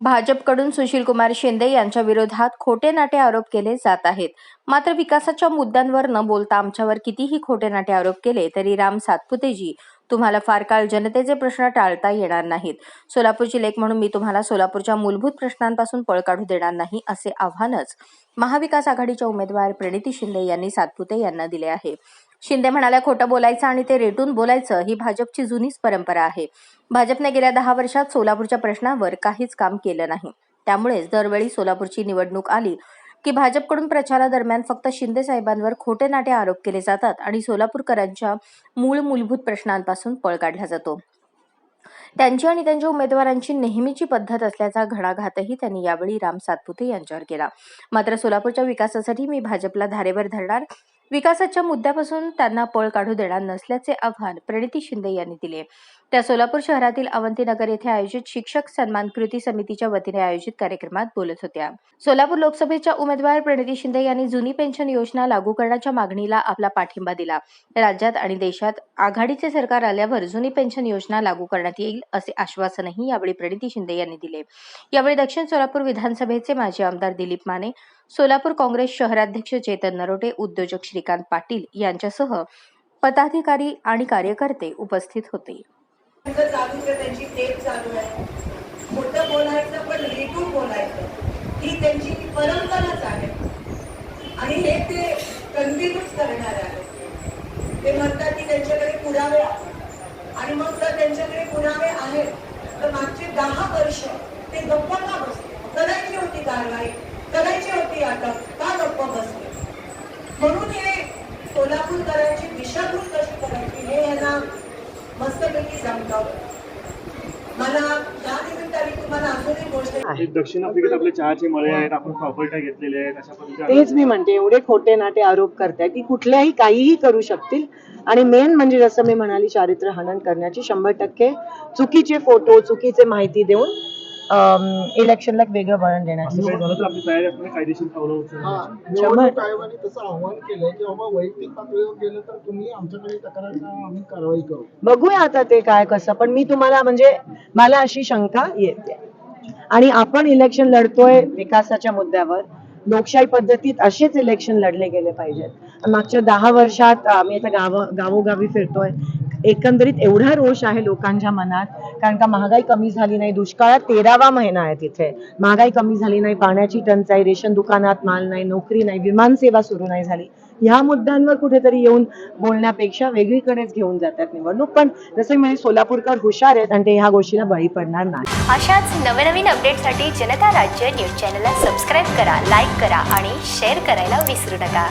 भाजपकडून सुशीलकुमार शिंदे यांच्या विरोधात खोटे नाटे आरोप केले जात आहेत. मात्र विकासाच्या मुद्द्यांवर न बोलता आमच्यावर कितीही खोटे नाटे आरोप केले तरी राम सातपुतेजी तुम्हाला फार काळ जनतेचे प्रश्न टाळता येणार नाहीत. सोलापूरची लेख म्हणून मी तुम्हाला सोलापूरच्या मूलभूत प्रश्नांपासून पळ काढू देणार नाही असे आव्हानच महाविकास आघाडीच्या उमेदवार प्रणिती शिंदे यांनी सातपुते यांना दिले आहे. शिंदे म्हणाल्या खोटं बोलायचं आणि ते रेटून बोलायचं ही भाजपची जुनीच परंपरा आहे. भाजपने गेल्या दहा वर्षात सोलापूरच्या प्रश्नावर काहीच काम केलं नाही. त्यामुळेच दरवेळी सोलापूरची निवडणूक आली की भाजपकडून प्रचारादरम्यान फक्त शिंदे साहेबांवर खोटे नाटे आरोप केले जातात आणि सोलापूरकरांच्या मूळ मूलभूत प्रश्नांपासून पळ काढला जातो. त्यांची आणि त्यांच्या उमेदवारांची नेहमीची पद्धत असल्याचा घणाघातही त्यांनी यावेळी राम सातपुते यांच्यावर केला. मात्र सोलापूरच्या विकासासाठी मी भाजपला धारेवर धरणार विकासाच्या मुद्द्यापासून त्यांना पळ काढू देणार नसल्याचे आव्हान प्रणिती शिंदे यांनी दिले. त्या सोलापूर शहरातील अवंतीनगर येथे आयोजित शिक्षक सन्मान कृती समितीच्या वतीने आयोजित कार्यक्रमात बोलत होत्या. सोलापूर लोकसभेच्या उमेदवार प्रणिती शिंदे यांनी जुनी पेन्शन योजना लागू करण्याच्या मागणीला आपला पाठिंबा दिला. राज्यात आणि देशात आघाडीचे सरकार आल्यावर जुनी पेन्शन योजना लागू करण्यात येईल असे आश्वासनही यावेळी प्रणिती शिंदे यांनी दिले. यावेळी दक्षिण सोलापूर विधानसभेचे माजी आमदार दिलीप माने सोलापूर काँग्रेस शहराध्यक्ष चेतन नरोटे उद्योजक श्रीकांत पाटील यांच्यासह पदाधिकारी आणि कार्यकर्ते उपस्थित होते. मोठं बोलायचं पण रेटून बोलायचं. ही त्यांची परंपराच आहे. आणि हे ते कंटिन्यूच करणार आहे. ते म्हणतात की त्यांच्या पुरावे आहेत आणि मग जर त्यांच्याकडे पुरावे आहेत तर मागचे दहा वर्ष ते गप्प का बसले करायची होती कारवाई करायची होती अटक का गप्प बसले म्हणून हे सोलापूरकरांची दिशाभूल कशी करायची हे यांना मस्तपैकी जमतं मला या निमित्ताने तुम्हाला अजून एक गोष्ट एक दक्षिण आफ्रिकेत आपले चहाचे मळे आहेत आपण प्रॉपर्ट्या घेतलेल्या आहेत अशा पद्धतीने तेच मी म्हणते एवढे खोटे नाटे आरोप करताय की कुठल्याही काहीही करू शकतील. आणि मेन म्हणजे जसं मी म्हणाली चारित्र्य हनन करण्याची शंभर टक्के चुकीचे फोटो चुकीचे माहिती देऊन इलेक्शनला एक वेगळं वळण देण्याची निवडणूक आयोगाने तसं आव्हान केलंय की बाबा वैयक्तिक पातळीवर गेलं तर तुम्ही आमच्याकडे तक्रार करा आम्ही कारवाई करू. बघूया आता ते काय कसं पण मी तुम्हाला म्हणजे मला अशी शंका येते. आणि आपण इलेक्शन लढतोय विकासाच्या मुद्द्यावर लोकशाही पद्धतीत असेच इलेक्शन लढले गेले पाहिजेत. मागच्या दहा वर्षात आम्ही आता गाव गावोगावी फिरतोय. एकंदरीत एवढा रोष आहे लोकांच्या मनात कारण का महागाई कमी झाली नाही दुष्काळात तेरावा महिना आहे तिथे. महागाई कमी झाली नाही पाण्याची टंचाई रेशन दुकानात माल नाही नोकरी नाही विमानसेवा सुरू नाही झाली. ह्या मुद्द्यांवर कुठेतरी येऊन बोलण्यापेक्षा वेगळीकडेच घेऊन जातात निवडणूक. पण जसं म्हणजे सोलापूरकर हुशार आहेत आणि ते ह्या गोष्टीला बळी पडणार नाही. अशाच नवनवीन अपडेटसाठी जनता राज्य न्यूज चॅनलला सबस्क्राईब करा लाईक करा आणि शेअर करायला विसरू नका.